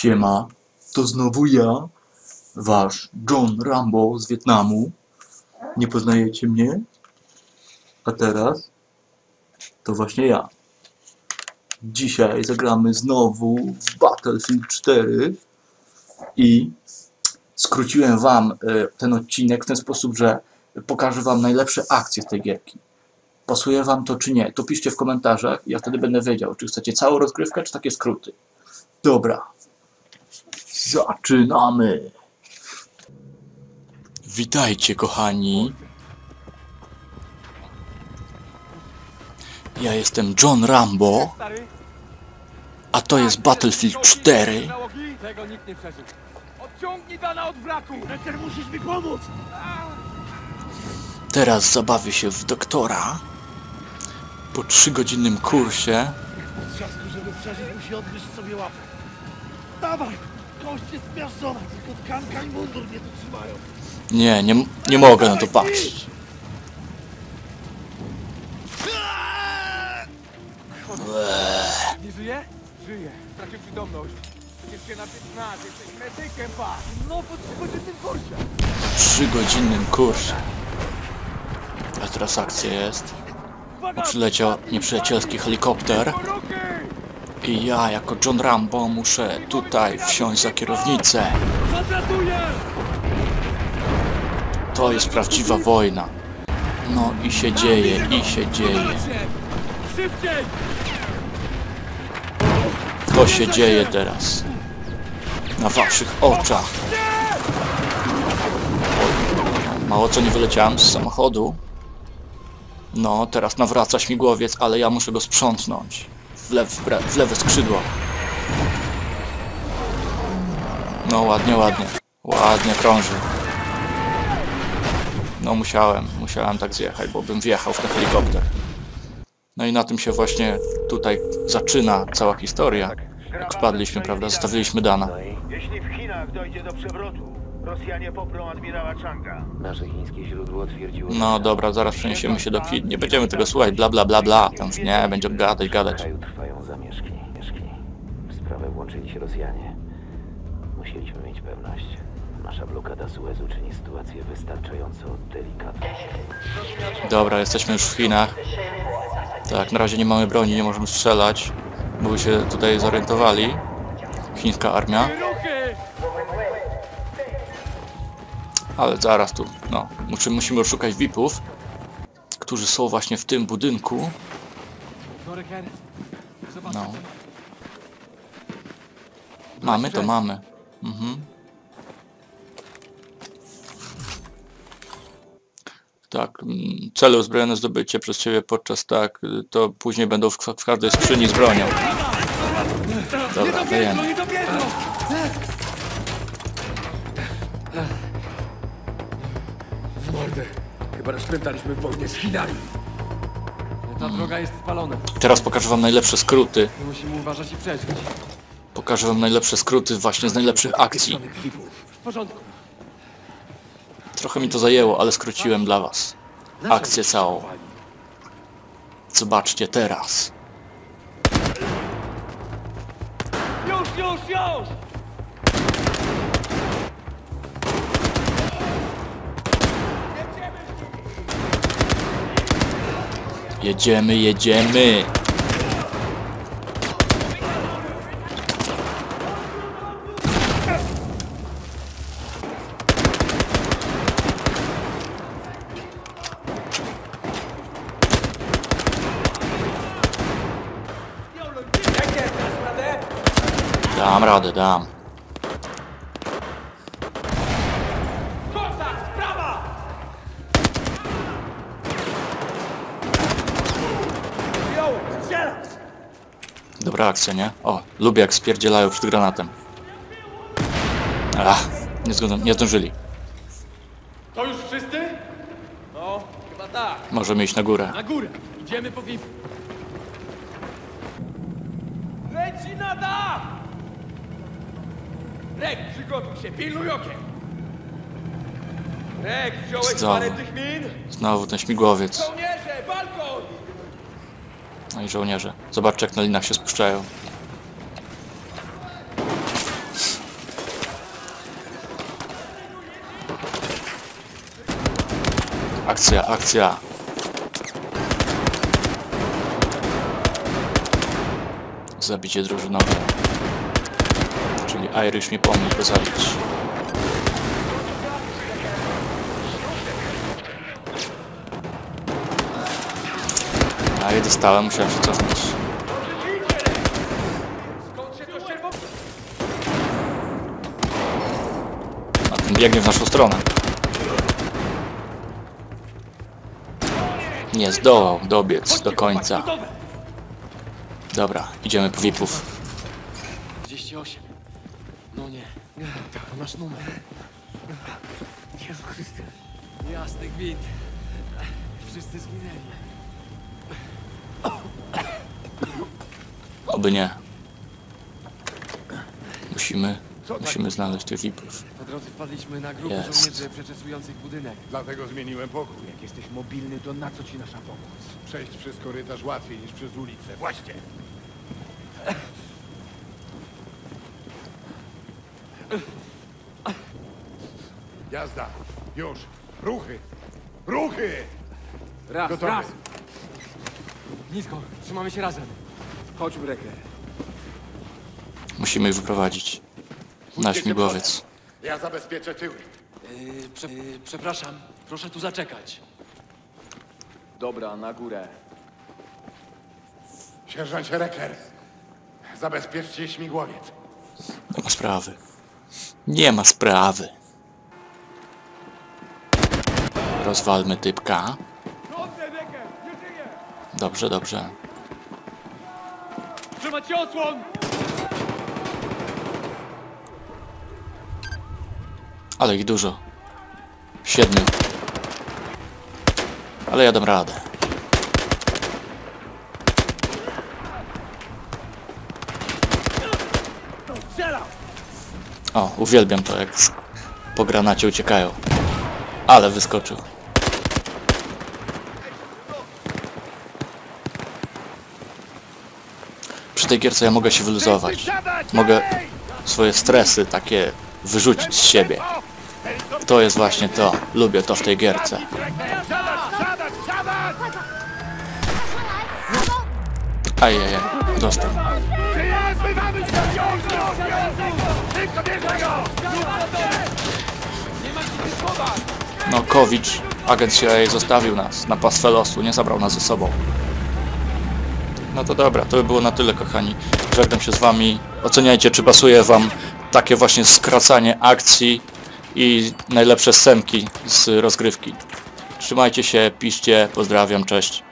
Siema, to znowu ja, wasz John Rambo z Wietnamu. Nie poznajecie mnie? A teraz to właśnie ja. Dzisiaj zagramy znowu w Battlefield 4 i skróciłem wam e, ten odcinek w ten sposób, że pokażę wam najlepsze akcje z tej gierki. Pasuje wam to czy nie? To piszcie w komentarzach, ja wtedy będę wiedział, czy chcecie całą rozgrywkę, czy takie skróty. Dobra. Zaczynamy. Witajcie, kochani. Ja jestem John Rambo, a to jest Battlefield 4. załogi? Tego nikt nie przeżył. Odciągnij Dana od wraku! Lecker, musisz mi pomóc! Teraz zabawię się w doktora. Po trzygodzinnym kursie. Trzasku, żeby przeżyć, musi odgryźć sobie łapę. Dawaj! Kość jest zmiażdżona, tylko tkanka i mundur mnie tu trzymają. Nie, nie, nie mogę na to patrzeć. Nie żyje? Żyje. Stracił przytomność. Przecież się na 15, jesteś medykiem, pa! No, po trzygodzinnym kursie. Trzygodzinnym kursie. A teraz akcja jest. Uwaga! Przyleciał nieprzyjacielski helikopter. I ja, jako John Rambo, muszę tutaj wsiąść za kierownicę. To jest prawdziwa wojna. No i się dzieje, i się dzieje. To się dzieje teraz. Na waszych oczach. Mało co nie wyleciałem z samochodu. No, teraz nawraca śmigłowiec, ale ja muszę go sprzątnąć. W, lew, w, lewe skrzydło. No, ładnie, ładnie. Ładnie krąży. No, musiałem, musiałem tak zjechać, bo bym wjechał w ten helikopter. No i na tym się właśnie tutaj zaczyna cała historia. Jak wpadliśmy, prawda? Zostawiliśmy Dana. Jeśli w Chinach dojdzie do przewrotu, Rosjanie poprą admirała Changa. Nasze chińskie źródło twierdziło... No dobra, zaraz przeniesiemy się do Chin. Nie będziemy tego słuchać, bla bla bla bla. Tam już nie, będziemy gadać, W gadać. kraju trwają zamieszki. Zamieszki. W sprawę włączyli się Rosjanie. Musieliśmy mieć pewność. Nasza blokada Suezu czyni sytuację wystarczająco delikatną. Dobra, jesteśmy już w Chinach. Tak, na razie nie mamy broni, nie możemy strzelać, bo by się tutaj zorientowali. Chińska armia. Ale zaraz tu, no, musimy, szukać VIP-ów, którzy są właśnie w tym budynku. No. Mamy to mamy. Mhm. Tak, mm, cele uzbrojone zdobycie przez ciebie podczas tak, to później będą w, w każdej skrzyni z bronią. Dobra, dajemy. W mordę. Chyba rozkrętaliśmy wojnę z Chinami. Ta droga jest spalona. Teraz pokażę wam najlepsze skróty. Musimy uważać i przeżyć. Pokażę wam najlepsze skróty właśnie z najlepszych akcji. W porządku. Trochę mi to zajęło, ale skróciłem dla was. Akcję całą. Zobaczcie teraz. Już, już, już! Jedziemy, jedziemy. Dam radę, dam. Dobra akcja, nie? O, lubię jak spierdzielają przed granatem. Ach, nie, zgodzę, nie zdążyli. To już wszyscy? No, chyba tak. Możemy iść na górę. Na górę. Idziemy po VIP. Leci na dach! Rek, przygotuj się, pilnuj okiem. Rek, wziąłeś Znowu. parę tych min? Znowu ten śmigłowiec. Żołnierze, balkon! No i żołnierze. Zobaczcie, jak na linach się spuszczają. Akcja, akcja. Zabicie drużynowe. Czyli Irish mi pomnik go zabić. A je dostałem, musiałem się cofnąć. A ten biegnie w naszą stronę. Nie zdołał dobiec do końca. Dobra, idziemy po VIP-ów. 38. No nie. To nasz numer. Jezu Chryste. Jasny gwint. Wszyscy zginęli. Oby nie. Musimy, musimy znaleźć tych VIP-ów. Po drodze wpadliśmy na grupę Jest. żołnierzy przeczesujących budynek. Dlatego zmieniłem pokój. Jak jesteś mobilny, to na co ci nasza pomoc? Przejść przez korytarz łatwiej niż przez ulicę. Właśnie. Jazda. Już. Ruchy. Ruchy! Raz, Gotowy. raz. Nisko, trzymamy się razem. Chodź, Brecker. Musimy ich wyprowadzić. Na śmigłowiec. Ja zabezpieczę tyły. Yy, prze, yy, przepraszam, proszę tu zaczekać. Dobra, na górę. Sierżancie Reker. Zabezpieczcie śmigłowiec. Nie ma sprawy. Nie ma sprawy. Rozwalmy typka. Dobrze, dobrze. Trzymać się osłon! Ale ich dużo. Siedmiu. Ale ja dam radę. O, uwielbiam to, jak po granacie uciekają. Ale wyskoczył. Tej gierce ja mogę się wyluzować. Mogę swoje stresy takie wyrzucić z siebie. To jest właśnie to. Lubię to w tej gierce. Ajajaj, dostał. No, Kowicz, agent CIA zostawił nas na pastwę losu, nie zabrał nas ze sobą. No to dobra, to by było na tyle, kochani. Żegnam się z wami. Oceniajcie, czy pasuje wam takie właśnie skracanie akcji i najlepsze scenki z rozgrywki. Trzymajcie się, piszcie, pozdrawiam, cześć.